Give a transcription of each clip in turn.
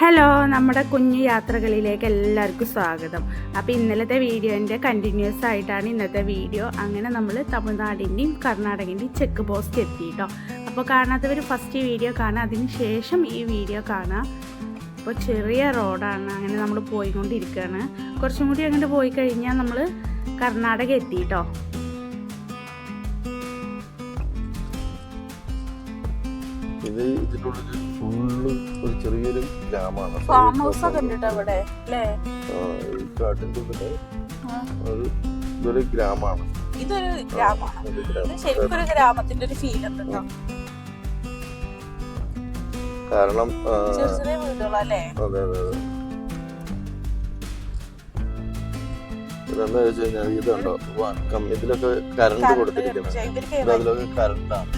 Hello നമ്മുടെ കുഞ്ഞു യാത്രകളിലേക്ക് എല്ലാവർക്കും സ്വാഗതം. അപ്പോൾ ഇന്നലത്തെ വീഡിയോന്റെ കണ്ടിന്യൂസ് ആയിട്ടാണ് ഇന്നത്തെ വീഡിയോ. അങ്ങനെ നമ്മൾ തമിഴ്നാടിന്റെയും കർണാടകന്റെയും ചെക്ക് പോസ്റ്റ് എത്തി കേട്ടോ അപ്പോൾ കാണാത്തവർ ഫസ്റ്റ് വീഡിയോ കാണാം. അതിന് ശേഷം ഈ വീഡിയോ കാണാം. അപ്പോൾ ചെറിയ റോഡാണ് അങ്ങനെ നമ്മൾ പോയിക്കൊണ്ടിരിക്കുകയാണ്. കുറച്ചും കൂടി അങ്ങോട്ട് പോയി കഴിഞ്ഞാൽ നമ്മൾ കർണാടക എത്തി കേട്ടോ ഇത് ഇതിനുള്ളിൽ ഒരു ചെറിയൊരു ഗ്രാമമാണ്. ഫാം ഹൗസ് ഒക്കെ ഉണ്ട് അല്ലേ? ഈ കാട്ടിന്റെ ഉള്ളിൽ ഒരു ഇതൊരു ഗ്രാമമാണ്. ഇതൊരു ഗ്രാമമാണ്. ഒരു ഇത് ഗ്രാമം. ശരിക്കും ഒരു ഗ്രാമത്തിന്റെ ഒരു ഫീൽ ഉണ്ട് കേട്ടോ. കാരണം ആ, ചെറിയ ചെറിയ വീടുകളല്ലേ അതെ അതെ അതെ. ഇതെന്താ വെച്ച് കഴിഞ്ഞാൽ ഇതുണ്ടോ? കം- ഇതിലൊക്കെ കറണ്ട് കൊടുത്തിരിക്കുന്നത് അതിലൊക്കെ കറണ്ടാണ്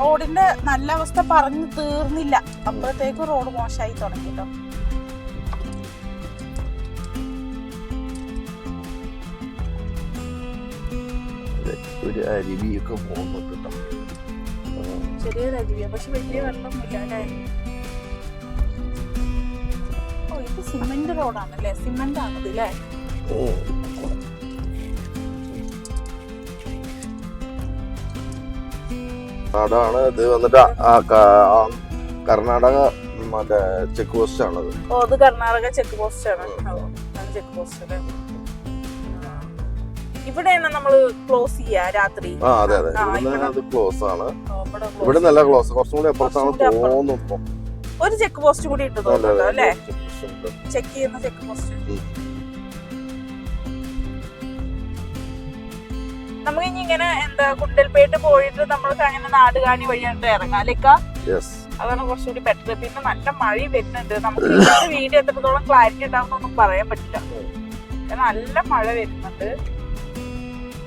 റോഡിന്റെ നല്ല അവസ്ഥ പറഞ്ഞു തീർന്നില്ല. അപ്പോഴത്തേക്കും റോഡ് മോശമായി തുടങ്ങിട്ടോ. ഒരു അരുവിയൊക്കെ പോകുന്നുണ്ട് ചെറിയൊരു അരുവിയാ പക്ഷെ വലിയ വെള്ളമൊന്നുമില്ല അല്ലേ ഇത് സിമെന്റ് റോഡാണല്ലേ? സിമെന്റ് ആണത് അല്ലേ. അതാണ് ഇത് വന്നിട്ട് കർണാടക മറ്റേ ചെക്ക് പോസ്റ്റ് ആണത് ഓ അത് കർണാടക ചെക്ക് പോസ്റ്റ് ആണ് ചെക്ക് പോസ്റ്റ് ഇവിടെയാണ് ക്ലോസ് ചെയ്യാ രാത്രി? ആ അതെ അതെ. അത് ക്ലോസ് ആണ്. ഇവിടെ നല്ല ക്ലോസ് കുറച്ചും കൂടി അപ്പുറത്താണ് തോന്നുന്നു. ഒരു ചെക്ക് പോസ്റ്റ് കൂടി ഇട്ട് തോന്നുന്നു തോന്നുന്നുണ്ടോ അല്ലേ? Post ഉണ്ട്. ചെക്ക് ചെയ്യുന്ന ചെക്ക് പോസ്റ്റ്. നമുക്ക് ഇനി ഇങ്ങനെ എന്താ കുണ്ടൽപേട്ട് പോയിട്ട് നമ്മൾക്ക് അങ്ങനെ നാടുകാണി വഴിയായിട്ട് ഇറങ്ങാം അല്ലേക്ക. അതാണ് കുറച്ചുകൂടി ബെറ്റർ പിന്നെ നല്ല മഴ വരുന്നുണ്ട്. നമുക്ക് വീട് എത്രത്തോളം ക്ലാരിറ്റി ഉണ്ടാവുന്നൊന്നും പറയാൻ പറ്റില്ല. നല്ല മഴ വരുന്നുണ്ട്.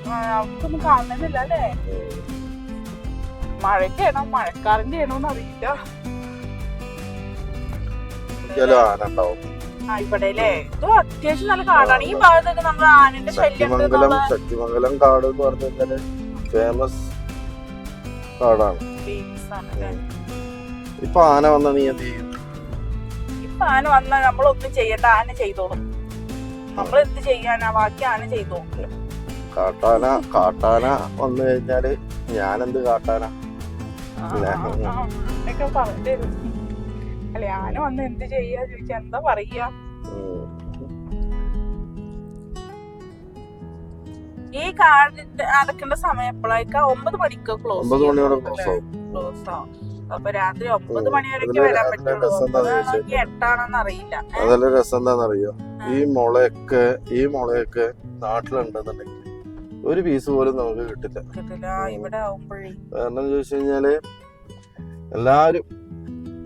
നമുക്കൊന്നും കാണുന്നില്ല അല്ലേ? മഴന്റെ ആണോ മഴക്കാറിന്റെ ആണോ അറിയില്ല ചില ആന ഉണ്ടാവും ആ ഇവിടെ അല്ലേ ഇത് അത്യാവശ്യം നല്ല കാടാണ്. ഈ ഭാഗത്തൊക്കെ നമ്മൾ ആനന്റെ ശല്യം ശക്തിമംഗലം ശക്തിമംഗലം കാട് എന്ന് പറഞ്ഞു കഴിഞ്ഞാൽ ഫേമസ് കാടാണ്. ഇപ്പൊ ആന വന്ന നീ എന്ത് ചെയ്യും? ഇപ്പൊ ആന നമ്മളൊന്നും ചെയ്യണ്ട. ആന ചെയ്തോളും. നമ്മൾ എന്ത് ചെയ്യാനാ? ബാക്കി ആന ചെയ്തോളും. കാട്ടാന കാട്ടാന വന്നു കഴിഞ്ഞാൽ ഞാനെന്ത് കാട്ടാന? പറഞ്ഞു തരും അന്ന് വന്ന് എന്ത് ചെയ്യാ ചോദിച്ചാ എന്താ പറയാ? ഈ കാർഡിന്റെ അടക്കേണ്ട സമയം എപ്പോഴായിക്കാ? ഒമ്പത് മണിക്ക് ക്ലോസ് ഒമ്പത് മണിയോടെ ക്ലോസ് ആവും. ക്ലോസ് ആവും. അപ്പൊ രാത്രി ഒമ്പത്. മണി വരെയൊക്കെ വരാൻ പറ്റുള്ളൂ. രസം എന്താന്ന് ഇനി അറിയില്ല അതല്ല രസം എന്താണെന്നറിയോ ഈ മുളയൊക്കെ ഈ മുളയൊക്കെ നാട്ടിലുണ്ടെന്നുണ്ടെങ്കിൽ ഒരു പീസ് പോലും നമുക്ക് കിട്ടില്ല. കിട്ടില്ല. ഇവിടെ ആവുമ്പോഴേ. കാരണം ചോദിച്ചു കഴിഞ്ഞാൽ എല്ലാരും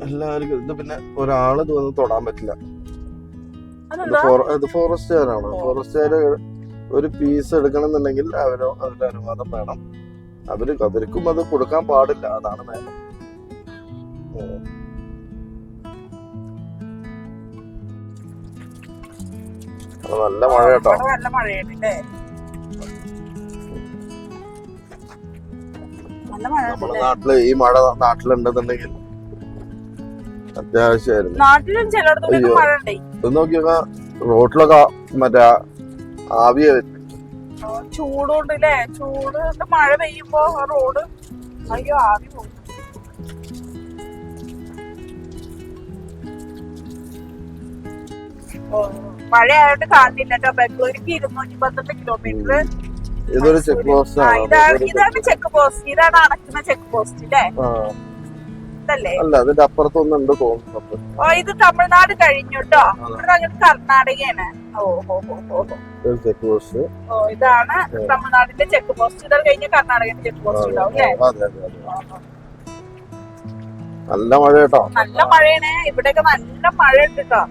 എല്ലാരും ഇത് പിന്നെ ഒരാൾ ഇത് വന്ന് തൊടാൻ പറ്റില്ല. ഇത് ഫോറസ്റ്റുകാരാണ്. ഫോറസ്റ്റുകാര് ഒരു പീസ് എടുക്കണമെന്നുണ്ടെങ്കിൽ അവരോ അവരുടെ അനുവാദം വേണം. അവർ അവർക്കും അത് കൊടുക്കാൻ പാടില്ല. അതാണ് നിയമം. അപ്പൊ നല്ല മഴ കേട്ടോ നല്ല മഴയാണ് അല്ലേ നമ്മുടെ നാട്ടിൽ ഈ മഴ നാട്ടിലുണ്ടെന്നുണ്ടെങ്കിൽ അത്യാവശ്യമായിരുന്നു. നാട്ടിലും ചിലയിടത്തൊക്കെ ഒന്ന് മഴ ഉണ്ടേ ഇത് നോക്കിയൊക്കെ റോട്ടിലൊക്കെ മറ്റേ ആവിയ ചൂടുണ്ട് അല്ലേ ചൂട് കൊണ്ട് മഴ പെയ്യുമ്പോ റോഡ് അയ്യോ ആവി പോകും മഴയായിട്ട് കാണില്ല കേട്ടോ ബാംഗ്ലൂർക്ക് ഇരുന്നൂറ്റി പന്ത്രണ്ട് കിലോമീറ്റർ ഇതൊരു ചെക്ക് പോസ്റ്റ് ഇതാണ് ചെക്ക് പോസ്റ്റ്. ഇതാണ് അടക്കുന്ന ചെക്ക് പോസ്റ്റ് അല്ലേ ആ, അല്ല അതിന്റെ അപ്പുറത്തൊന്നുണ്ട് തോന്നുന്നത് ഓ ഇത് തമിഴ്നാട് കഴിഞ്ഞു കേട്ടോ ഇവിടെ അങ്ങോട്ട് കർണാടകയാണ്. Check post. ഓ ഇതാണ് തമിഴ്നാടിന്റെ ചെക്ക് പോസ്റ്റ്. ഇതാ കഴിഞ്ഞ കർണാടകന്റെ ചെക്ക് പോസ്റ്റ് ഉണ്ടാവും നല്ല മഴ കേട്ടോ. നല്ല മഴയാണ്. ഇവിടെയൊക്കെ നല്ല മഴ ഉണ്ട് കേട്ടോ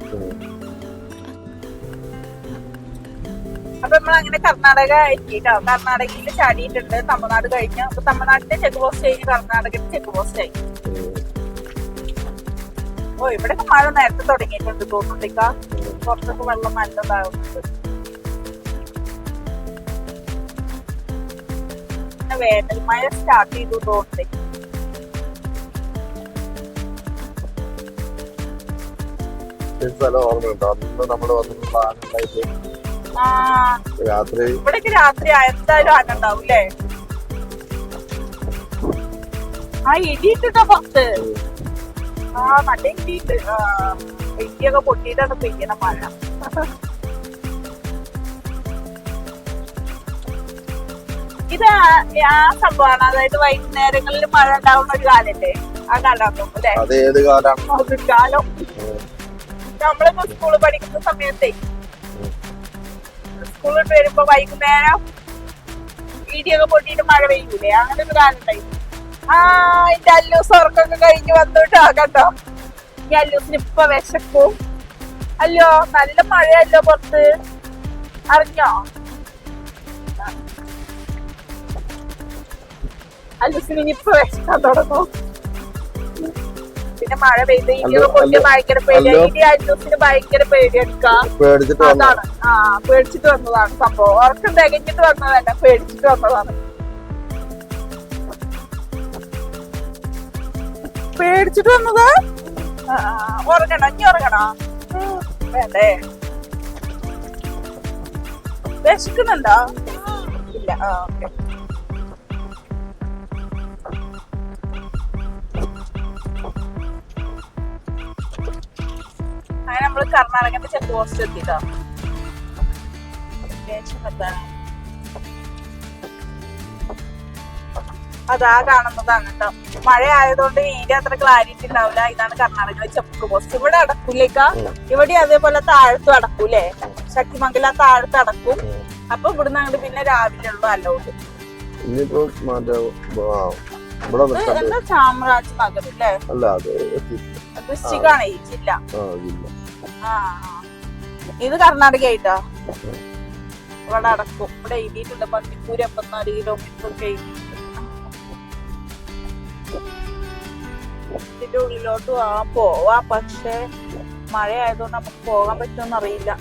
അപ്പൊ നമ്മൾ അങ്ങനെ കർണാടക എത്തിട്ടോ കർണാടകയിൽ ചാടിയിട്ടുണ്ട് തമിഴ്നാട് കഴിഞ്ഞ്. അപ്പൊ തമിഴ്നാടിന്റെ ചെക്ക് പോസ്റ്റ് കഴിഞ്ഞ് കർണാടകയുടെ ചെക്ക് പോസ്റ്റ് ആയി. ഓ ഇവിടെ മഴ നേരത്തെ തുടങ്ങിയിട്ടുണ്ട് തോന്നുന്നില്ല കുറച്ചൊക്കെ വെള്ളം നല്ലതാകുന്നുണ്ട് വേനൽ മഴ സ്റ്റാർട്ട് ചെയ്തു തോന്നുന്നില്ല സ്ഥലം രാത്രി ഇവിടേക്ക് രാത്രി എന്തായാലും ആനുണ്ടാവും അല്ലേ ആ ഇടിയിട്ടോ പുറത്ത്. ആ നല്ല ഇടിയുണ്ട് ആ ഇടിയൊക്കെ പൊട്ടിയിട്ടാണ് പെയ്യണ മഴ. ഇത് ആ- സംഭവമാണ്. അതായത് വൈകുന്നേരങ്ങളിൽ മഴ ഉണ്ടാവുന്ന ഒരു കാലല്ലേ? ആ കാലം അല്ലേ? നമ്മളിപ്പോ സ്കൂളിൽ പഠിക്കുന്ന സമയത്തേ സ്കൂളിൽ വരുമ്പോ വൈകുന്നേരം ഇടിയൊക്കെ പൊട്ടിയിട്ട് മഴ പെയ്യൂലേ? അങ്ങനെ ഒരു കാലം ഉണ്ടായി ആ എന്റെ അല്ലൂസ് ഉറക്കൊക്കെ കഴിഞ്ഞ് വന്നിട്ടോ കേട്ടോ ഈ അല്ലൂസിന് ഇപ്പൊ വിശക്കും. അല്ലോ നല്ല മഴയല്ലോ പുറത്ത്. അറിഞ്ഞോ? അല്ലൂസിന് ഇനിയിപ്പൊ വിശക്കാൻ തുടങ്ങും. പിന്നെ മഴ പെയ്ത് പൊട്ടി അല്ലോ, ഭയങ്കര പേടിയാണ് ഇനി അല്ലൂസിന് ഭയങ്കര പേടിയെടുക്കാം. അതാണ്. ആ പേടിച്ചിട്ട് വന്നതാണ് സംഭവം. ഉറക്കം തികഞ്ഞിട്ട് വന്നതല്ല പേടിച്ചിട്ട് വന്നതാണ്. പേടിച്ചിട്ട് വന്നത്? ഉറങ്ങണോ ഇനി ഉറങ്ങണോ? വേണ്ടേ? വിശക്കുന്നുണ്ടോ? ഇല്ല ആ ഓക്കെ. അങ്ങനെ നമ്മൾ കർണാടകന്റെ ചെക്ക് പോസ്റ്റ് എത്തിട്ടോ എത്താനായി അതാ കാണുന്നതാണ് കേട്ടോ. മഴ ആയതുകൊണ്ട് ഇതിന്റെ അത്ര ക്ലാരിറ്റി ഉണ്ടാവില്ല. ഇതാണ് കർണാടക ചെക്ക് പോസ്റ്റ് ഇവിടെ അടക്കൂലേക്ക ഇവിടെ അതേപോലെ താഴത്തും അടക്കൂലേ? ശക്തിമംഗല താഴത്ത് അടക്കും. അപ്പൊ ഇവിടുന്ന് അങ്ങോട്ട് പിന്നെ രാവിലെ ഉള്ളു അല്ലോട്ട് ഇനിയിപ്പോ എന്താ ചാമരാജ് നഗർ അല്ലേ ഈ ജില്ല. ആ. ഇത് കർണാടക ആയിട്ടാ ഇവിടെ അടക്കും. ഇവിടെ എഴുതിയിട്ടുണ്ട് പത്തിപ്പൂര് എൺപത്തിനാല് കിലോമീറ്റർ ഒക്കെ എഴുതിയിട്ടുണ്ട്. ഇതിന്റെ ഉള്ളിലോട്ട് ആ പോവാ പക്ഷെ മഴ ആയതുകൊണ്ട് നമുക്ക് പോകാൻ പറ്റുമെന്ന് അറിയില്ല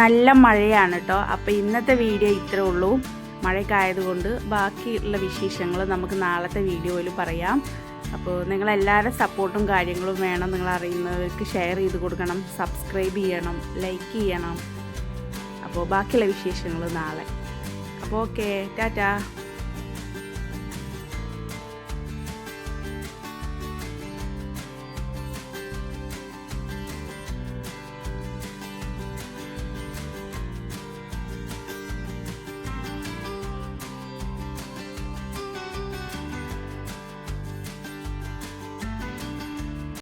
നല്ല മഴയാണ് കേട്ടോ അപ്പോൾ ഇന്നത്തെ വീഡിയോ ഇത്രേ ഉള്ളൂ. മഴയൊക്കെ ആയതുകൊണ്ട് ബാക്കിയുള്ള വിശേഷങ്ങൾ നമുക്ക് നാളത്തെ വീഡിയോയിൽ പറയാം. അപ്പോൾ നിങ്ങളെല്ലാവരുടെ സപ്പോർട്ടും കാര്യങ്ങളും വേണം. നിങ്ങൾ അറിയുന്നവർക്ക് ഷെയർ ചെയ്ത് കൊടുക്കണം. സബ്സ്ക്രൈബ് ചെയ്യണം. ലൈക്ക് ചെയ്യണം. അപ്പോൾ ബാക്കിയുള്ള വിശേഷങ്ങൾ നാളെ. അപ്പോൾ ഓക്കെ ടാറ്റാ.